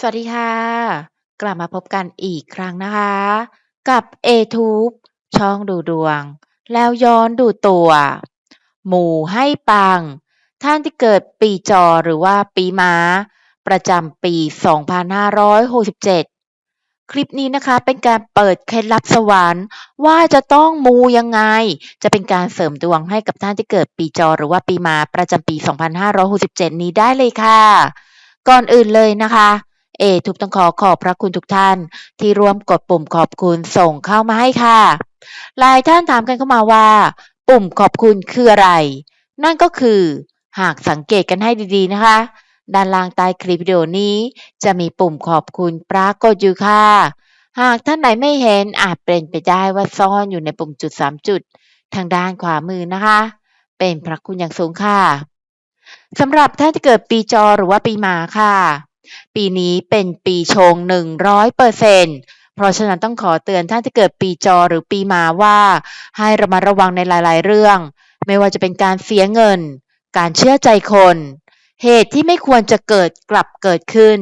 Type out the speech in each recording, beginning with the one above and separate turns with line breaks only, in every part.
สวัสดีค่ะ กลับมาพบกันอีกครั้งนะคะ กับ A-Tube ช่องดูดวง แล้วย้อนดูตัว หมู่ให้ปัง ท่านที่เกิดปีจอหรือว่าปีม้า ประจำปี 2567 คลิปนี้นะคะเป็นการเปิดเคล็ดลับสวรรค์ ว่าจะต้องมูยังไง จะเป็นการเสริมดวงให้กับท่านที่เกิดปีจอหรือว่าปีม้าประจำปี 2567 นี้ได้เลยค่ะ ก่อนอื่นเลยนะคะ เอทุกต้องขอขอบพระคุณทุกท่าน ที่ร่วมกดปุ่มขอบคุณส่งเข้ามาให้ค่ะหลายท่านถามกันเข้ามาว่า ปุ่มขอบคุณคืออะไร นั่นก็คือ หากสังเกตกันให้ดีๆนะคะ ด้านล่างใต้คลิปวิดีโอนี้ จะมีปุ่มขอบคุณปรากฏอยู่ค่ะ หากท่านไหนไม่เห็นอาจเป็นไปได้ว่าซ่อนอยู่ในปุ่มจุด 3 จุด ทางด้านขวามือนะคะ เป็นพระคุณอย่างสูงค่ะสำหรับท่านที่เกิดปีจอหรือว่าปีหมาค่ะ ปีนี้เป็นปีชง 100%เปอร์เซ็นต์เพราะฉะนั้นต้องขอเตือนท่านที่เกิดปีจอหรือปีมาว่า ให้ระมัดระวังในหลายๆ เรื่อง ไม่ว่าจะเป็นการเสียเงิน การเชื่อใจคน เหตุที่ไม่ควรจะเกิดกลับเกิดขึ้น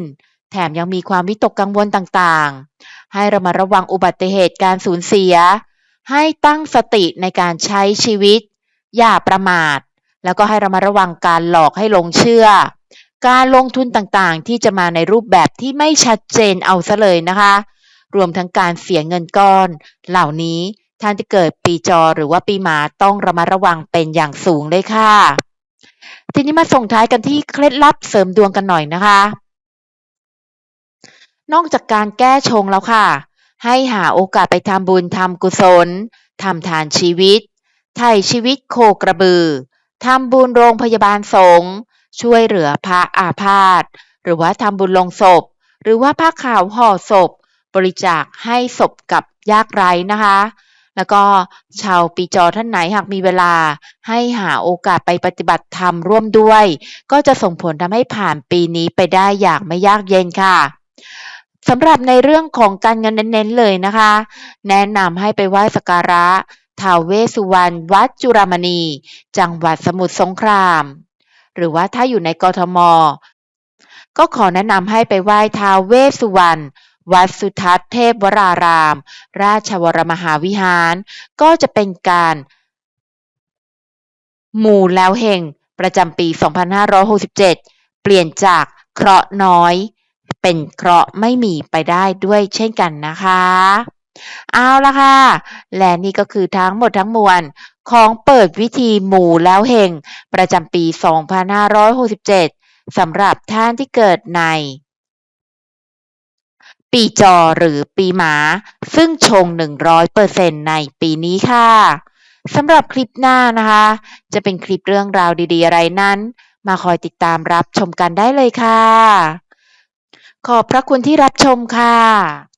แถมยังมีความวิตกกังวลต่างๆ ให้ระมัดระวังอุบัติเหตุการสูญเสีย ให้ตั้งสติในการใช้ชีวิต อย่าประมาท แล้วก็ให้ระมัดระวังการหลอกให้หลงเชื่อ การลงทุนต่างๆ ที่จะมาในรูปแบบที่ไม่ชัดเจนเอาซะเลยนะคะ รวมทั้งการเสียเงินก้อน เหล่านี้ท่านที่เกิดปีจอหรือว่าปีหมาต้องระมัดระวังเป็นอย่างสูงเลยค่ะ ทีนี้มาส่งท้ายกันที่เคล็ดลับเสริมดวงกันหน่อยนะคะ นอกจากการแก้ชงแล้วค่ะ ให้หาโอกาสไปทำบุญทำกุศลทำทานชีวิตไถ่ชีวิตโคกระบือทำบุญโรงพยาบาลสงฆ์ ช่วยเหลือพระอาพาธ หรือว่าทำบุญลงศพ หรือว่าผ้าขาวห่อศพ บริจาคให้ศพกับยากไร้นะคะ แล้วก็ชาวปีจอท่านไหนหากมีเวลา ให้หาโอกาสไปปฏิบัติธรรมร่วมด้วย ก็จะส่งผลทำให้ผ่านปีนี้ไปได้อย่างไม่ยากเย็นค่ะสำหรับในเรื่องของการเงินเน้นๆเลยนะคะ แนะนำให้ไปไหว้สักการะท้าวเวสสุวรรณวัดจุรามณี จังหวัดสมุทรสงคราม หรือว่าถ้าอยู่ในกทม ก็ขอแนะนำให้ไปไหว้ท้าวเวสสุวรรณวัดสุทัศน์เทพวราราม ราชวรมหาวิหาร ก็จะเป็นการหมู่แล้วเฮงประจำปี 2567 เปลี่ยนจากเคราะห์น้อย เป็นเคราะห์ไม่มีไปได้ด้วยเช่นกันนะคะ เอาละค่ะ และนี่ก็คือทั้งหมดทั้งมวล ของเปิดวิธีหมู่แล้วเฮงประจำปี 2567 สำหรับท่านที่เกิดใน ปีจอหรือปีหมา ซึ่งชง 100%ในปีนี้ค่ะสำหรับคลิปหน้านะคะ จะเป็นคลิปเรื่องราวดีๆ อะไรนั้น มาคอยติดตามรับชมกันได้เลยค่ะ ขอบพระคุณที่รับชมค่ะ